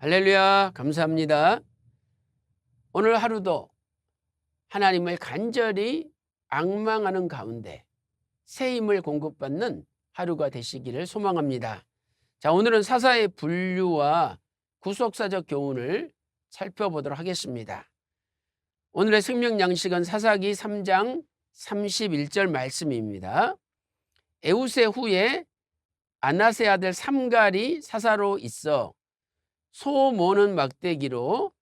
할렐루야, 감사합니다. 오늘 하루도 하나님을 간절히 악망하는 가운데 새 힘을 공급받는 하루가 되시기를 소망합니다. 자, 오늘은 사사의 분류와 구속사적 교훈을 살펴보도록 하겠습니다. 오늘의 생명 양식은 사사기 3장 31절 말씀입니다. 에우세 후에 아나세 아들 삼갈이 사사로 있어 소 모는 막대기로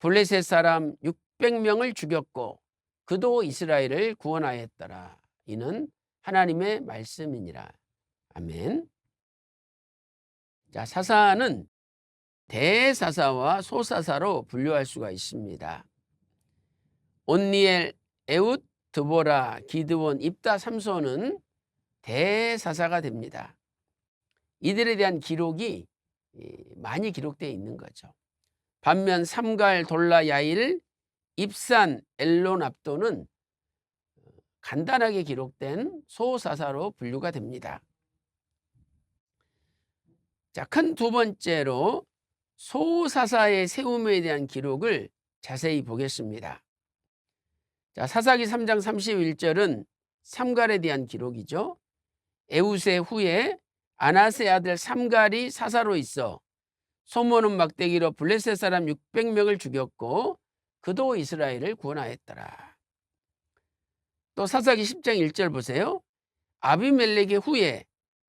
블레셋 사람 600명을 죽였고 그도 이스라엘을 구원하였더라. 이는 하나님의 말씀이니라. 아멘. 자, 사사는 대사사와 소사사로 분류할 수가 있습니다. 온니엘, 에웃, 드보라, 기드원, 입다, 삼소는 대사사가 됩니다. 이들에 대한 기록이 많이 기록되어 있는 거죠. 반면 삼갈, 돌라, 야일, 입산, 엘론, 압도는 간단하게 기록된 소사사로 분류가 됩니다. 자, 큰 두 번째로 소사사의 세움에 대한 기록을 자세히 보겠습니다. 자, 사사기 3장 31절은 삼갈에 대한 기록이죠. 에우세 후에 아나세 아들 삼갈이 사사로 있어 소모는 막대기로 블레셋 사람 600명을 죽였고 그도 이스라엘을 구원하였더라. 또 사사기 10장 1절 보세요. 아비멜렉의 후에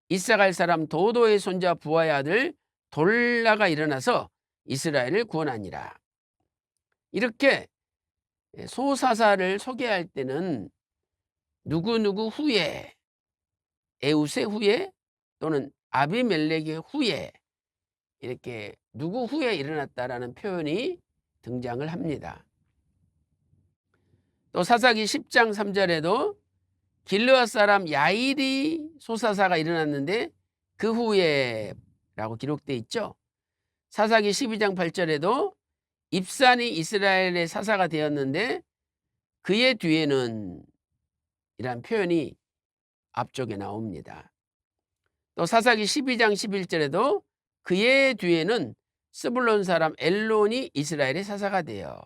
이사갈 사람 도도의 손자 부하의 아들 돌라가 일어나서 이스라엘을 구원하니라. 이렇게 소사사를 소개할 때는 누구누구 후에 에우세 후에 또는 아비멜렉의 후에 이렇게 누구 후에 일어났다라는 표현이 등장을 합니다. 또 사사기 10장 3절에도 길르앗 사람 야일이 소사사가 일어났는데 그 후에 라고 기록돼 있죠. 사사기 12장 8절에도 입산이 이스라엘의 사사가 되었는데 그의 뒤에는 이란 표현이 앞쪽에 나옵니다. 또 사사기 12장 11절에도 그의 뒤에는 스불론 사람 엘론이 이스라엘의 사사가 되어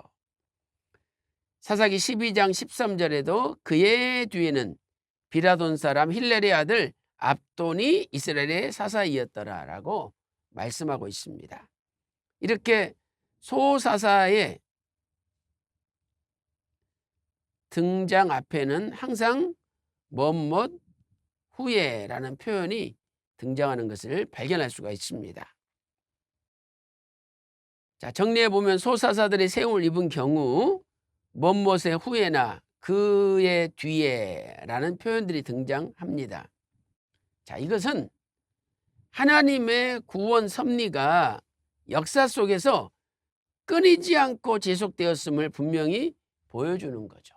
사사기 12장 13절에도 그의 뒤에는 비라돈 사람 힐렐의 아들 압돈이 이스라엘의 사사이었더라라고 말씀하고 있습니다. 이렇게 소사사의 등장 앞에는 항상 뭐뭇 후에라는 표현이 등장하는 것을 발견할 수가 있습니다. 자, 정리해 보면 소사사들이 세움을 입은 경우 먼못의 후에나 그의 뒤에라는 표현들이 등장합니다. 자, 이것은 하나님의 구원 섭리가 역사 속에서 끊이지 않고 지속되었음을 분명히 보여주는 거죠.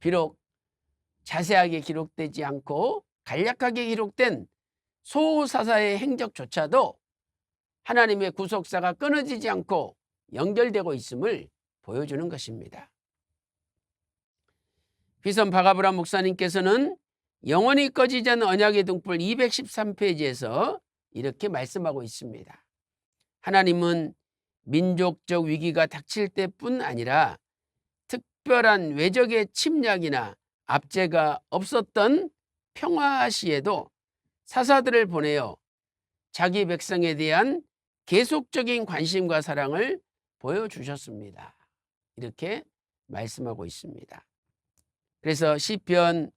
비록 자세하게 기록되지 않고 간략하게 기록된 소사사의 행적조차도 하나님의 구속사가 끊어지지 않고 연결되고 있음을 보여주는 것입니다. 비선 바가브라 목사님께서는 영원히 꺼지지 않는 언약의 등불 213페이지에서 이렇게 말씀하고 있습니다. 하나님은 민족적 위기가 닥칠 때뿐 아니라 특별한 외적의 침략이나 압제가 없었던 평화 시에도 사사들을 보내어 자기 백성에 대한 계속적인 관심과 사랑을 보여주셨습니다. 이렇게 말씀하고 있습니다. 그래서 시편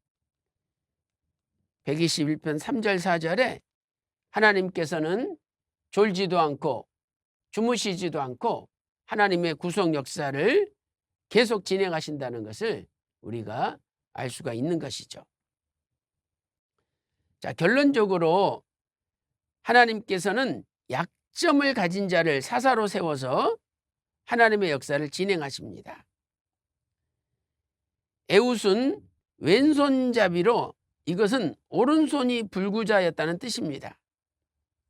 121편 3절 4절에 하나님께서는 졸지도 않고 주무시지도 않고 하나님의 구속 역사를 계속 진행하신다는 것을 우리가 알 수가 있는 것이죠. 자, 결론적으로 하나님께서는 약점을 가진 자를 사사로 세워서 하나님의 역사를 진행하십니다. 에웃은 왼손잡이로 이것은 오른손이 불구자였다는 뜻입니다.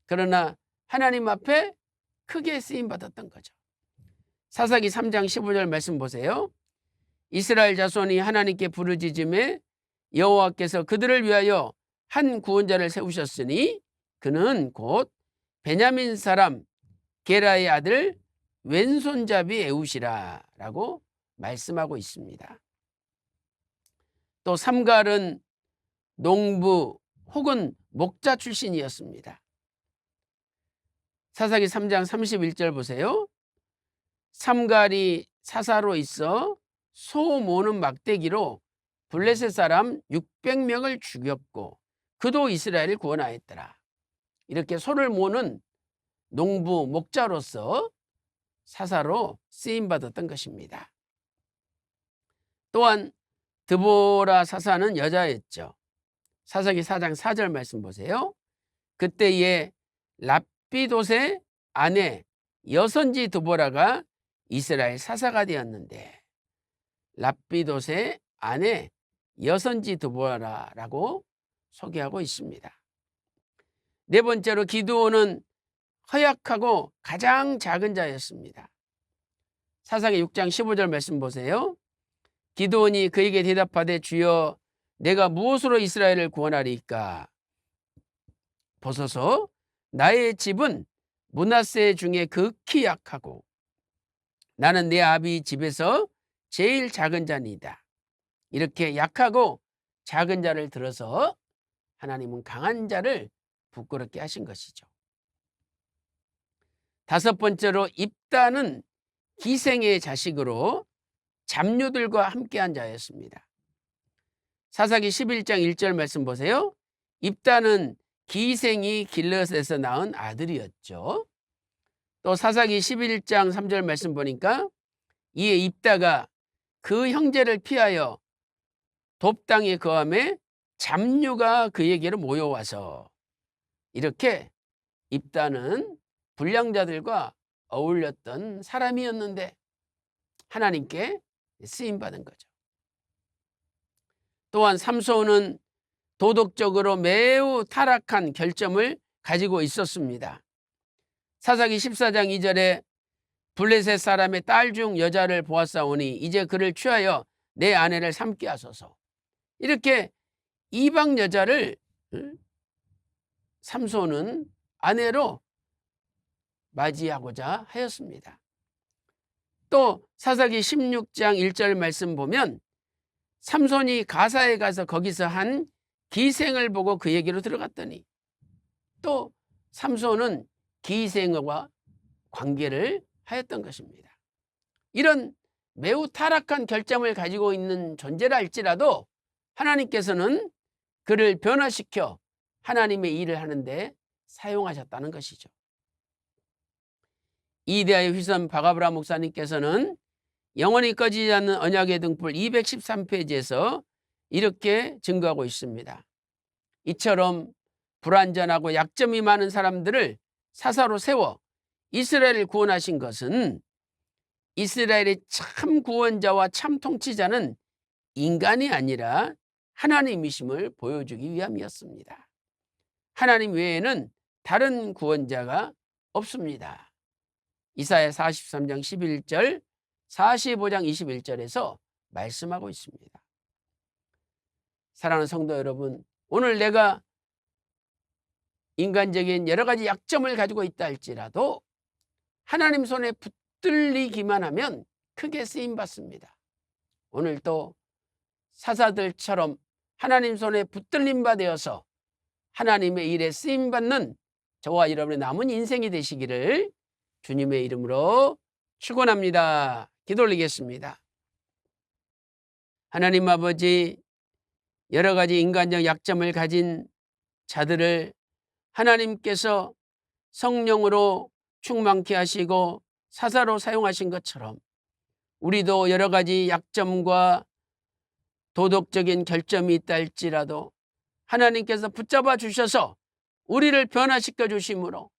그러나 하나님 앞에 크게 쓰임 받았던 거죠. 사사기 3장 15절 말씀 보세요. 이스라엘 자손이 하나님께 부르짖음에 여호와께서 그들을 위하여 한 구원자를 세우셨으니 그는 곧 베냐민 사람 게라의 아들 왼손잡이 에웃이라라고 말씀하고 있습니다. 또 삼갈은 농부 혹은 목자 출신이었습니다. 사사기 3장 31절 보세요. 삼갈이 사사로 있어 소 모는 막대기로 블레셋 사람 600명을 죽였고 그도 이스라엘을 구원하였더라. 이렇게 소를 모는 농부 목자로서 사사로 쓰임 받았던 것입니다. 또한 드보라 사사는 여자였죠. 사사기 4장 4절 말씀 보세요. 그때에 랍비도의 아내 여선지 드보라가 이스라엘 사사가 되었는데 랍비도의 아내 여선지 드보라라고 소개하고 있습니다. 네 번째로 기드온은 허약하고 가장 작은 자였습니다. 사사기 6장 15절 말씀 보세요. 기드온이 그에게 대답하되 주여 내가 무엇으로 이스라엘을 구원하리까? 보소서 나의 집은 문하세 중에 극히 약하고 나는 내 아비 집에서 제일 작은 자니다. 이렇게 약하고 작은 자를 들어서 하나님은 강한 자를 부끄럽게 하신 것이죠. 다섯 번째로 입다는 기생의 자식으로 잡류들과 함께한 자였습니다. 사사기 11장 1절 말씀 보세요. 입다는 기생이 길럿에서 낳은 아들이었죠. 또 사사기 11장 3절 말씀 보니까 이에 입다가 그 형제를 피하여 돕당에 거함에 잡류가 그에게로 모여와서 이렇게 입다는 불량자들과 어울렸던 사람이었는데 하나님께 쓰임 받은 거죠. 또한 삼소는 도덕적으로 매우 타락한 결점을 가지고 있었습니다. 사사기 14장 2절에 블레셋 사람의 딸 중 여자를 보았사오니 이제 그를 취하여 내 아내를 삼게 하소서. 이렇게 이방 여자를 삼손은 아내로 맞이하고자 하였습니다. 또 사사기 16장 1절 말씀 보면 삼손이 가사에 가서 거기서 한 기생을 보고 그 얘기로 들어갔더니 또 삼손은 기생과 관계를 하였던 것입니다. 이런 매우 타락한 결점을 가지고 있는 존재라 할지라도 하나님께서는 그를 변화시켜 하나님의 일을 하는데 사용하셨다는 것이죠. 이데아의 휘선 바가브라 목사님께서는 영원히 꺼지지 않는 언약의 등불 213페이지에서 이렇게 증거하고 있습니다. 이처럼 불완전하고 약점이 많은 사람들을 사사로 세워 이스라엘을 구원하신 것은 이스라엘의 참 구원자와 참 통치자는 인간이 아니라 하나님이심을 보여주기 위함이었습니다. 하나님 외에는 다른 구원자가 없습니다. 이사야 43장 11절, 45장 21절에서 말씀하고 있습니다. 사랑하는 성도 여러분, 오늘 내가 인간적인 여러 가지 약점을 가지고 있다 할지라도 하나님 손에 붙들리기만 하면 크게 쓰임 받습니다. 오늘도 사사들처럼 하나님 손에 붙들림 바 되어서 하나님의 일에 쓰임 받는 저와 여러분의 남은 인생이 되시기를 주님의 이름으로 축원합니다. 기도 올리겠습니다. 하나님 아버지 여러 가지 인간적 약점을 가진 자들을 하나님께서 성령으로 충만케 하시고 사사로 사용하신 것처럼 우리도 여러 가지 약점과 도덕적인 결점이 있다 할지라도 하나님께서 붙잡아 주셔서 우리를 변화시켜 주심으로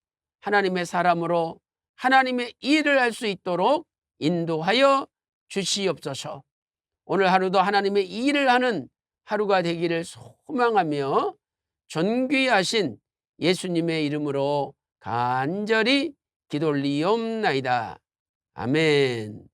하나님의 사람으로 하나님의 일을 할 수 있도록 인도하여 주시옵소서. 오늘 하루도 하나님의 일을 하는 하루가 되기를 소망하며 존귀하신 예수님의 이름으로 간절히 기도 올리옵나이다. 아멘.